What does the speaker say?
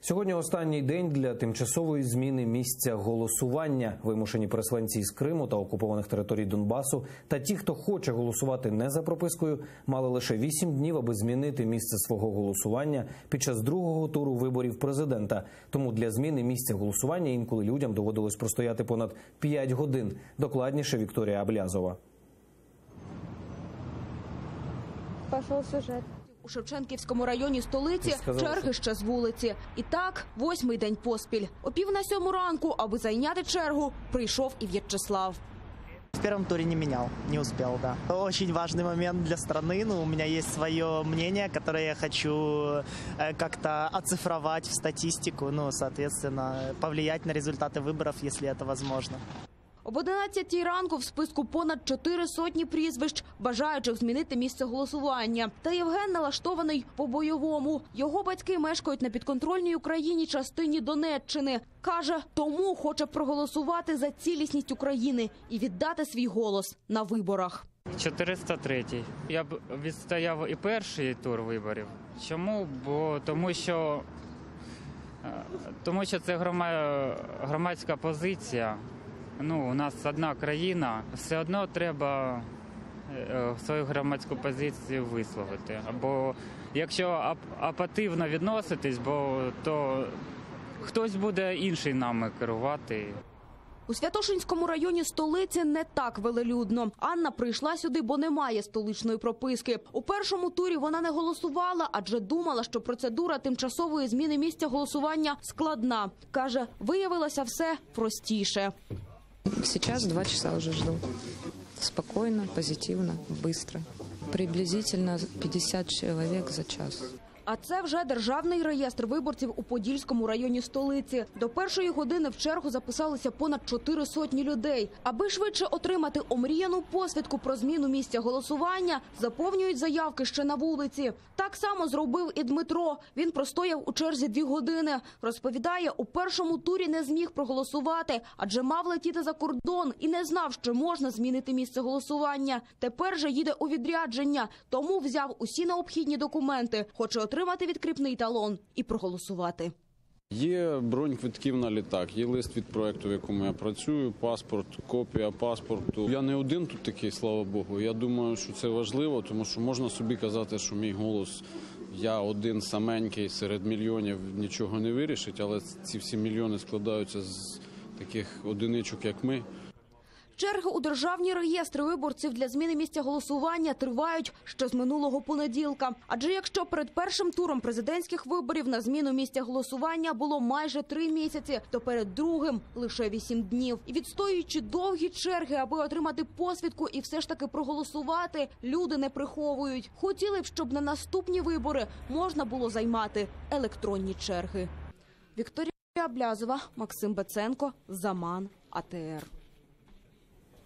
Сьогодні останній день для тимчасової зміни місця голосування. Вимушені переселенці з Криму та окупованих територій Донбасу та ті, хто хоче голосувати не за пропискою, мали лише 8 днів, аби змінити місце свого голосування під час другого туру виборів президента. Тому для зміни місця голосування інколи людям доводилось простояти понад 5 годин. Докладніше Вікторія Аблязова. Пошел сюжет. У Шевченківському районі столиці Ти сказала, черги ще з вулиці. І так, восьмий день поспіль. О пів на сьому ранку, аби зайняти чергу, прийшов і В'ячеслав. В первом туре не менял, не успел, да. Очень важный момент для страны. Ну, у меня есть свое мнение, которое я хочу э, как-то оцифровать в статистику, ну, соответственно, повлиять на результаты выборов, если это возможно. Об 11 ранку в списку понад чотири сотні прізвищ, бажаючих змінити місце голосування. Та Євген налаштований по-бойовому. Його батьки мешкають на підконтрольній Україні частині Донеччини. Каже, тому хоче проголосувати за цілісність України і віддати свій голос на виборах. 403. Я б відстояв і перший тур виборів. Чому? Бо тому що, е, тому що це грома- громадська позиція. Ну, у нас одна країна. Все одно треба е, свою громадську позицію висловити. Або якщо ап- апативно відноситись, бо то хтось буде інший нами керувати. У Святошинському районі столиці не так велелюдно. Анна прийшла сюди, бо немає столичної прописки. У першому турі вона не голосувала, адже думала, що процедура тимчасової зміни місця голосування складна. каже, виявилося все простіше. Сейчас два часа уже жду. Спокойно, позитивно, быстро. Приблизительно 50 человек за час. А це вже державний реєстр виборців у Подільському районі столиці. До першої години в чергу записалися понад чотири сотні людей. Аби швидше отримати омріяну посвідку про зміну місця голосування, заповнюють заявки ще на вулиці. Так само зробив і Дмитро. Він простояв у черзі дві години. Розповідає, у першому турі не зміг проголосувати, адже мав летіти за кордон і не знав, що можна змінити місце голосування. Тепер же їде у відрядження, тому взяв усі необхідні документи. Хоче отримати відкріпний талон і проголосувати. Є бронь квитків на літак, є лист від проекту, в якому я працюю, паспорт, копія паспорту. Я не один тут такий, слава Богу. Я думаю, що це важливо, тому що можна собі казати, що мій голос. Я один саменький серед мільйонів нічого не вирішить, але ці всі мільйони складаються з таких одиничок, як ми. Черги у державні реєстри виборців для зміни місця голосування тривають ще з минулого понеділка. Адже якщо перед першим туром президентських виборів на зміну місця голосування було майже три місяці, то перед другим лише вісім днів. І відстоюючи довгі черги, аби отримати посвідку і все ж таки проголосувати, люди не приховують. Хотіли б, щоб на наступні вибори можна було займати електронні черги. Вікторія Блязова, Максим Беценко, Заман, АТР.